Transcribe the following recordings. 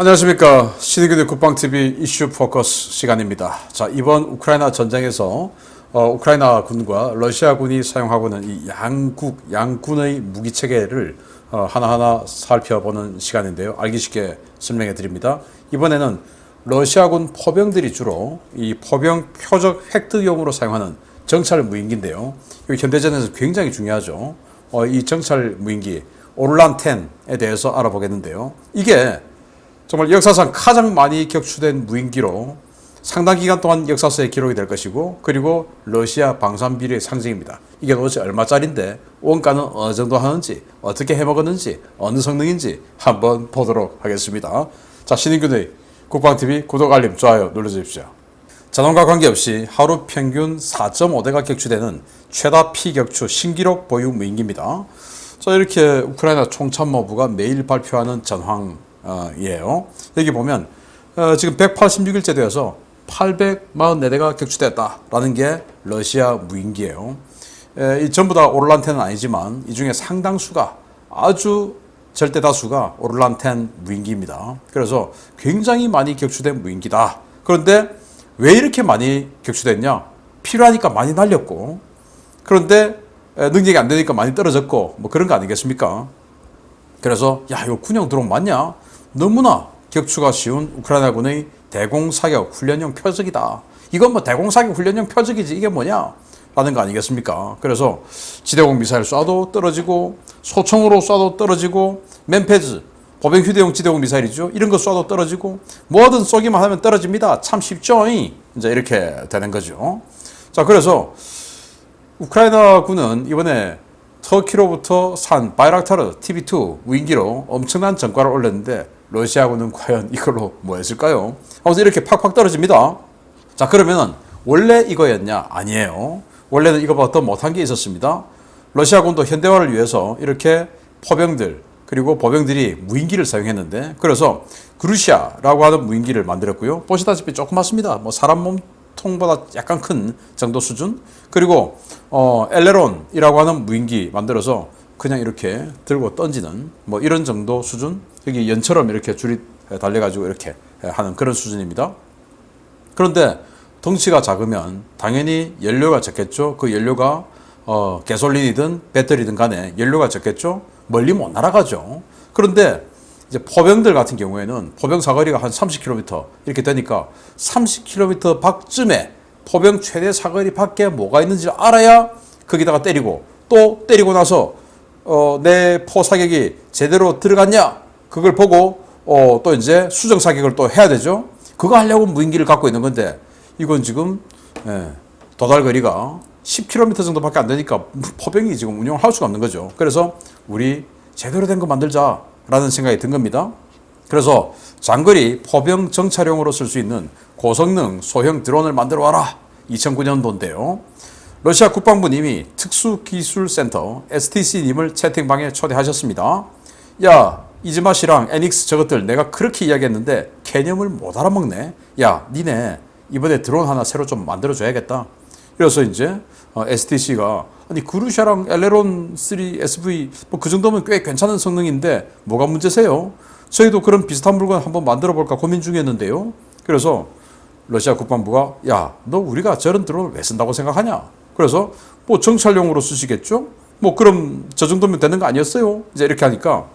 안녕하십니까. 신의교대 국방TV 이슈 포커스 시간입니다. 자, 이번 우크라이나 전쟁에서 어, 우크라이나 군과 러시아 군이 사용하고 있는 이 양국, 양군의 무기 체계를 어, 하나하나 살펴보는 시간인데요. 알기 쉽게 설명해 드립니다. 이번에는 러시아군 포병들이 주로 이 포병 표적 획득용으로 사용하는 정찰 무인기인데요. 이 현대전에서 굉장히 중요하죠. 어, 이 정찰 무인기 10에 대해서 알아보겠는데요. 이게 정말 역사상 가장 많이 격추된 무인기로 상당 기간 동안 역사서에 기록이 될 것이고 그리고 러시아 방산비리의 상징입니다. 이게 도대체 얼마짜린데 원가는 어느 정도 하는지 어떻게 해먹었는지 어느 성능인지 한번 보도록 하겠습니다. 자 신인균의 국방TV 구독 알림 좋아요 눌러주십시오. 자동과 관계없이 하루 평균 4.5대가 격추되는 최다 피격추 신기록 보유 무인기입니다. 자 이렇게 우크라이나 총참모부가 매일 발표하는 전황 이에요. 여기 보면 어, 지금 186일째 되어서 844대가 격추됐다라는 게 러시아 무인기예요. 전부 다 오를란텐은 아니지만 이 중에 상당수가 아주 절대 다수가 오를란텐 무인기입니다. 그래서 굉장히 많이 격추된 무인기다. 그런데 왜 이렇게 많이 격추됐냐? 필요하니까 많이 날렸고 그런데 에, 능력이 안 되니까 많이 떨어졌고 뭐 그런 거 아니겠습니까? 그래서 야 이거 군용 드론 맞냐? 너무나 격추가 쉬운 우크라이나군의 대공사격 훈련용 표적이다. 이건 뭐 대공사격 훈련용 표적이지 이게 뭐냐? 라는 거 아니겠습니까? 그래서 지대공 미사일 쏴도 떨어지고 소총으로 쏴도 떨어지고 맨페즈 보병 휴대용 지대공 미사일이죠. 이런 거 쏴도 떨어지고 뭐든 쏘기만 하면 떨어집니다. 참 쉽죠? 이제 이렇게 되는 거죠. 자, 그래서 우크라이나 군은 이번에 터키로부터 산 바이락타르 TB2 무인기로 엄청난 전과를 올렸는데 러시아군은 과연 이걸로 뭐 했을까요? 아무튼 이렇게 팍팍 떨어집니다. 자 그러면 원래 이거였냐? 아니에요. 원래는 이거보다 더 못한 게 있었습니다. 러시아군도 현대화를 위해서 이렇게 포병들 그리고 보병들이 무인기를 사용했는데 그래서 그루시아라고 하는 무인기를 만들었고요. 보시다시피 조그맣습니다. 뭐 사람 몸통보다 약간 큰 정도 수준. 그리고 어, 엘레론이라고 하는 무인기 만들어서 그냥 이렇게 들고 던지는 뭐 이런 정도 수준. 여기 연처럼 이렇게 줄이 달려가지고 이렇게 하는 그런 수준입니다. 그런데 덩치가 작으면 당연히 연료가 적겠죠. 그 연료가 어, 가솔린이든 배터리든 간에 연료가 적겠죠. 멀리 못 날아가죠. 그런데 이제 포병들 같은 경우에는 포병 사거리가 한 30km 이렇게 되니까 30km 밖쯤에 포병 최대 사거리 밖에 뭐가 있는지 알아야 거기다가 때리고 또 때리고 나서 어, 내 포 사격이 제대로 들어갔냐 그걸 보고 어, 또 이제 수정 사격을 또 해야 되죠. 그거 하려고 무인기를 갖고 있는 건데 이건 지금 예, 도달거리가 10km 정도밖에 안 되니까 포병이 지금 운영을 할 수가 없는 거죠. 그래서 우리 제대로 된 거 만들자라는 생각이 든 겁니다. 그래서 장거리 포병 정찰용으로 쓸 수 있는 고성능 소형 드론을 만들어 와라. 2009년도인데요. 러시아 국방부님이 특수기술센터 STC님을 채팅방에 초대하셨습니다. 야, 이즈마 씨랑 애닉스 저것들 내가 그렇게 이야기했는데 개념을 못 알아먹네. 야, 니네 이번에 드론 하나 새로 좀 만들어줘야겠다. 그래서 이제 어, STC가 아니 그루샤랑 엘레론 3 SV 뭐 그 정도면 꽤 괜찮은 성능인데 뭐가 문제세요? 저희도 그런 비슷한 물건 한번 만들어 볼까 고민 중이었는데요. 그래서 러시아 국방부가 야 너 우리가 저런 드론을 왜 쓴다고 생각하냐? 그래서 뭐 정찰용으로 쓰시겠죠? 뭐 그럼 저 정도면 되는 거 아니었어요? 이제 이렇게 하니까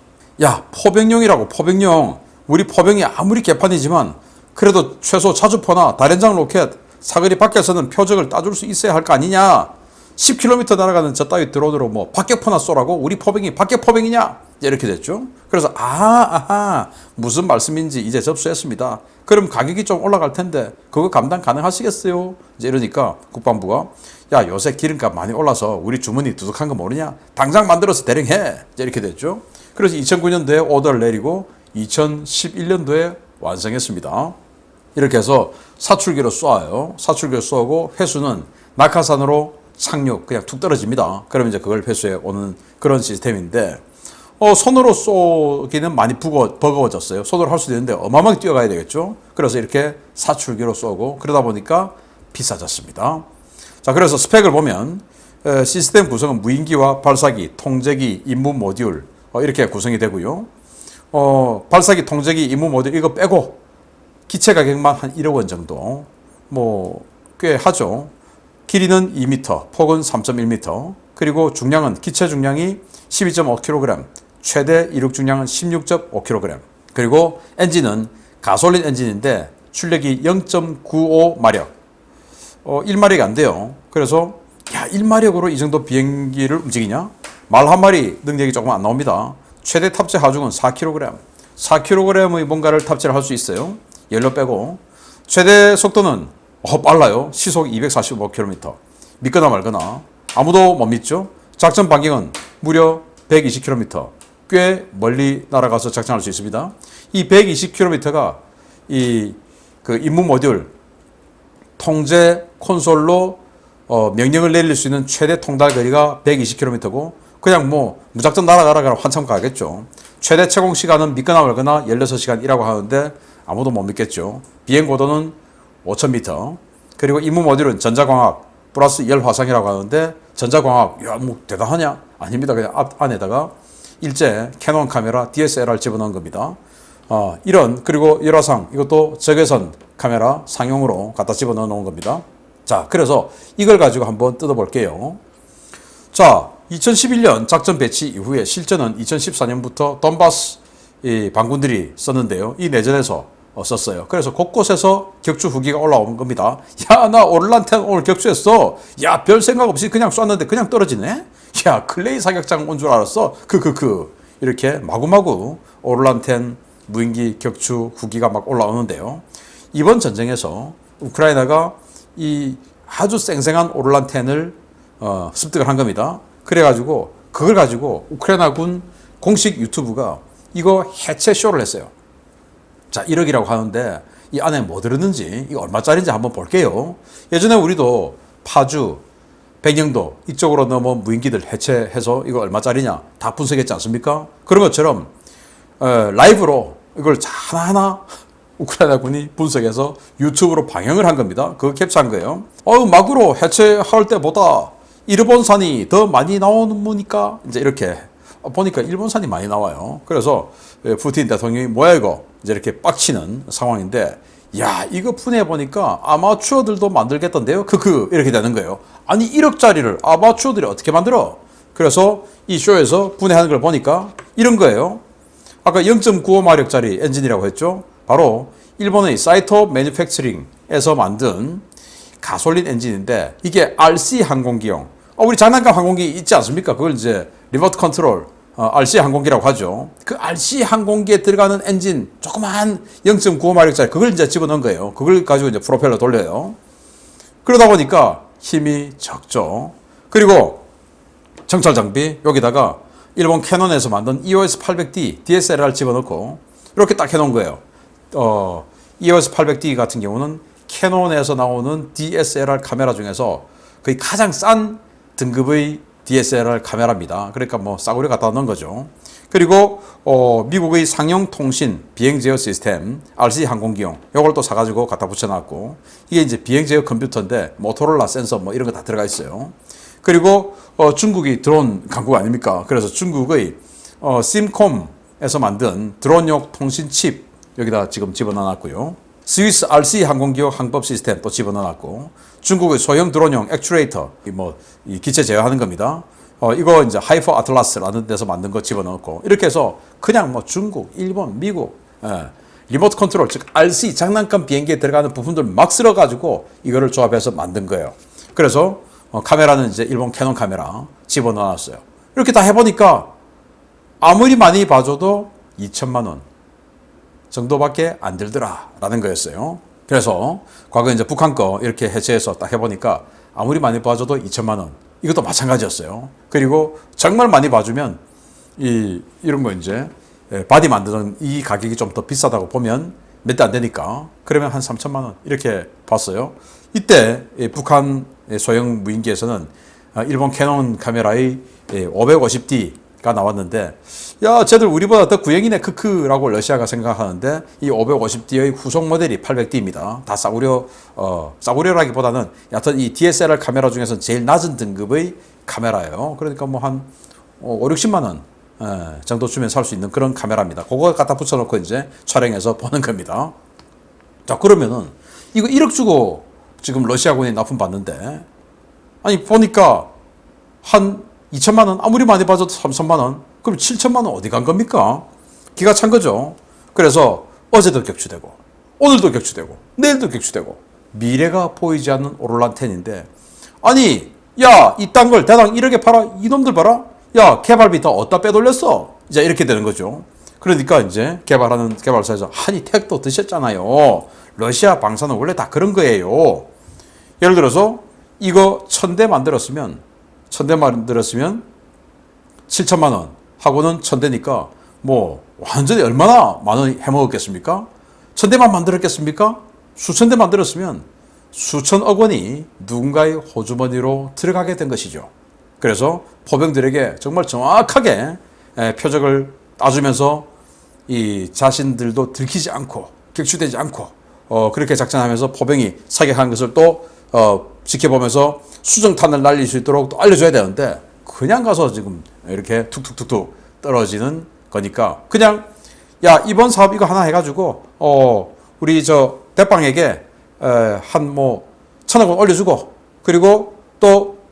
야 포병용이라고 포병용 우리 포병이 아무리 개판이지만 그래도 최소 자주포나 다련장 로켓 사거리 밖에서는 표적을 따줄 수 있어야 할 거 아니냐? 10km 날아가는 저 따위 드론으로 뭐 박격포나 쏘라고 우리 포병이 박격 포병이냐? 이렇게 됐죠. 그래서 아 아하 무슨 말씀인지 이제 접수했습니다 그럼 가격이 좀 올라갈 텐데 그거 감당 가능하시겠어요? 이제 이러니까 국방부가 야 요새 기름값 많이 올라서 우리 주머니 두둑한 거 모르냐? 당장 만들어서 대령해! 이제 이렇게 됐죠. 그래서 2009년도에 오더를 내리고 2011년도에 완성했습니다. 이렇게 해서 사출기로 쏘아요. 사출기로 쏘고 회수는 낙하산으로 착륙 그냥 툭 떨어집니다. 그러면 이제 그걸 회수해 오는 그런 시스템인데 어, 손으로 쏘기는 많이 부거, 버거워졌어요. 손으로 할 수도 있는데 어마어마하게 뛰어가야 되겠죠. 그래서 이렇게 사출기로 쏘고 그러다 보니까 비싸졌습니다. 자, 그래서 스펙을 보면 에, 시스템 구성은 무인기와 발사기, 통제기, 임무 모듈 어, 이렇게 구성이 되고요. 어, 발사기 통제기 임무 모듈 이거 빼고 기체 가격만 한 1억 원 정도 뭐 꽤 하죠. 길이는 2m, 폭은 3.1m, 그리고 중량은 기체 중량이 12.5kg, 최대 이륙 중량은 16.5kg. 그리고 엔진은 가솔린 엔진인데 출력이 0.95 마력. 어, 1마력이 안 돼요. 그래서 야, 1마력으로 이 정도 비행기를 움직이냐? 말 한 마리 능력이 조금 안 나옵니다. 최대 탑재 하중은 4kg. 4kg의 뭔가를 탑재를 할 수 있어요. 연료 빼고. 최대 속도는 어, 빨라요. 시속 245km. 믿거나 말거나. 아무도 못 믿죠? 작전 반경은 무려 120km. 꽤 멀리 날아가서 작전할 수 있습니다. 이 120km가 이 그 임무 모듈 통제 콘솔로 어, 명령을 내릴 수 있는 최대 통달 거리가 120km고 그냥 뭐 무작정 날아가라 한참 가겠죠. 최대 채공 시간은 믿거나 말거나 16시간이라고 하는데 아무도 못 믿겠죠. 비행 고도는 5,000m. 그리고 임무 모듈은 전자광학 플러스 열 화상이라고 하는데 전자광학 야 뭐 대단하냐? 아닙니다. 그냥 앞 안에다가 일제 캐논 카메라 DSLR 집어넣은 겁니다. 어, 이런 그리고 열화상 이것도 적외선 카메라 상용으로 갖다 집어넣어 놓은 겁니다. 자, 그래서 이걸 가지고 한번 뜯어볼게요. 자, 2011년 작전 배치 이후에 실전은 2014년부터 돈바스 이 반군들이 썼는데요. 이 내전에서 어, 썼어요. 그래서 곳곳에서 격추 후기가 올라온 겁니다. 야, 나 오를란텐 오늘 격추했어. 야, 별 생각 없이 그냥 쐈는데 그냥 떨어지네. 야, 클레이 사격장 온 줄 알았어. 크크크. 이렇게 마구마구 오를란텐 무인기 격추 후기가 막 올라오는데요. 이번 전쟁에서 우크라이나가 이 아주 쌩쌩한 오를란텐을 어, 습득을 한 겁니다. 그래가지고 그걸 가지고 우크라이나군 공식 유튜브가 이거 해체 쇼를 했어요. 자, 1억이라고 하는데 이 안에 뭐 들었는지 이거 얼마짜리인지 한번 볼게요. 예전에 우리도 파주, 백령도 이쪽으로 넘어 무인기들 해체해서 이거 얼마짜리냐 다 분석했지 않습니까? 그런 것처럼 어, 라이브로 이걸 하나하나 우크라이나 군이 분석해서 유튜브로 방영을 한 겁니다. 그거 캡처한 거예요. 어, 막으로 해체할 때보다 일본산이 더 많이 나오는 거니까 이제 이렇게 보니까 일본산이 많이 나와요. 그래서 예, 푸틴 대통령이 뭐야 이거 이제 이렇게 빡치는 상황인데 야 이거 분해 보니까 아마추어들도 만들겠던데요. 크크 이렇게 되는 거예요. 아니 1억짜리를 아마추어들이 어떻게 만들어? 그래서 이 쇼에서 분해하는 걸 보니까 이런 거예요. 아까 0.95마력짜리 엔진이라고 했죠. 바로 일본의 사이토 매니팩처링에서 만든 가솔린 엔진인데 이게 RC 항공기용. 어, 우리 장난감 항공기 있지 않습니까? 그걸 이제 리모트 컨트롤 어, RC 항공기라고 하죠. 그 RC 항공기에 들어가는 엔진 조그만 0.95마력짜리 그걸 이제 집어넣은 거예요. 그걸 가지고 이제 프로펠러 돌려요. 그러다 보니까 힘이 적죠. 그리고 정찰 장비 여기다가 일본 캐논에서 만든 EOS 800D DSLR 집어넣고 이렇게 딱 해놓은 거예요. 어, EOS 800D 같은 경우는 캐논에서 나오는 DSLR 카메라 중에서 거의 가장 싼 등급의 DSLR 카메라입니다. 그러니까 뭐 싸구려 갖다 넣은 거죠. 그리고 어, 미국의 상용 통신 비행 제어 시스템 RC 항공기용 이걸 또 사가지고 갖다 붙여놨고 이게 이제 비행 제어 컴퓨터인데 모토로라 센서 뭐 이런 거 다 들어가 있어요. 그리고 어, 중국이 드론 강국 아닙니까? 그래서 중국의 어, 심콤에서 만든 드론용 통신 칩 여기다 지금 집어넣어놨고요. 스위스 RC 항공기업 항법 시스템 또 집어넣어놨고 중국의 소형 드론용 액추레이터 뭐 이 기체 제어하는 겁니다. 어, 이거 이제 하이퍼 아틀라스라는 데서 만든 거 집어넣었고 이렇게 해서 그냥 뭐 중국, 일본, 미국 예, 리모트 컨트롤 즉 RC 장난감 비행기에 들어가는 부분들 막 쓸어가지고 이거를 조합해서 만든 거예요. 그래서 어, 카메라는 이제 일본 캐논 카메라 집어넣어놨어요. 이렇게 다 해보니까 아무리 많이 봐줘도 2천만 원 정도밖에 안 들더라라는 거였어요. 그래서 과거 이제 북한 거 이렇게 해체해서 딱 해보니까 아무리 많이 봐줘도 2천만 원. 이것도 마찬가지였어요. 그리고 정말 많이 봐주면 이 이런 거 이제 예, 바디 만드는 이 가격이 좀 더 비싸다고 보면 몇 대 안 되니까 그러면 한 3천만 원 이렇게 봤어요. 이때 이 북한 소형 무인기에서는 아, 일본 캐논 카메라의 550D 가 나왔는데 야 쟤들 우리보다 더 구형이네 크크라고 러시아가 생각하는데 이 550D의 후속 모델이 800D입니다. 다 싸구려 어 싸구려라기보다는 여하튼 이 DSLR 카메라 중에서 제일 낮은 등급의 카메라예요. 그러니까 뭐 한 5, 60만 원 예, 정도 주면 살 수 있는 그런 카메라입니다. 그거 갖다 붙여놓고 이제 촬영해서 보는 겁니다. 자 그러면은 이거 1억 주고 지금 러시아군이 납품 받는데 아니 보니까 한 2천만 원 아무리 많이 빠져도 3천만 원 그럼 7천만 원 어디 간 겁니까? 기가 찬 거죠. 그래서 어제도 격추되고 오늘도 격추되고 내일도 격추되고 미래가 보이지 않는 오롤란텐인데 아니 야 이딴 걸 대당 1억에 팔아 이놈들 봐라 야 개발비 다 어디다 빼돌렸어 이제 이렇게 되는 거죠. 그러니까 이제 개발하는 개발사에서 한이 택도 드셨잖아요. 러시아 방사는 원래 다 그런 거예요. 예를 들어서 이거 천 대 만들었으면 천대 만들었으면 7천만 원 하고는 천 대니까 뭐 완전히 얼마나 많이 해먹었겠습니까? 천 대만 만들었겠습니까? 수천 대 만들었으면 수천억 원이 누군가의 호주머니로 들어가게 된 것이죠. 그래서 포병들에게 정말 정확하게 에, 표적을 따주면서 이 자신들도 들키지 않고 격추되지 않고 어, 그렇게 작전하면서 포병이 사격한 것을 또 어, 지켜보면서 수정탄을 날릴 수 있도록 또 알려줘야 되는데 그냥 가서 지금 이렇게 툭툭툭툭 떨어지는 거니까 그냥 야 이번 사업 이거 하나 해가지고 어 우리 저 대빵에게 한 뭐 천억 원 올려주고 그리고 또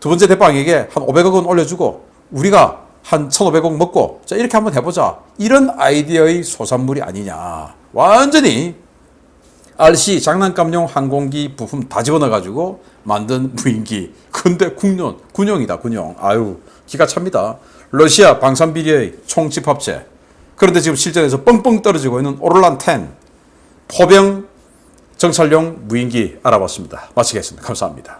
두 번째 대빵에게 한 500억 원 올려주고 우리가 한 1,500억 먹고 자 이렇게 한번 해보자. 이런 아이디어의 소산물이 아니냐. 완전히 RC 장난감용 항공기 부품 다 집어넣어가지고 만든 무인기. 근데 군용 군용이다 군용. 아유 기가 찹니다. 러시아 방산비리의 총집합체. 그런데 지금 실전에서 뻥뻥 떨어지고 있는 오롤란 10 포병 정찰용 무인기 알아봤습니다. 마치겠습니다. 감사합니다.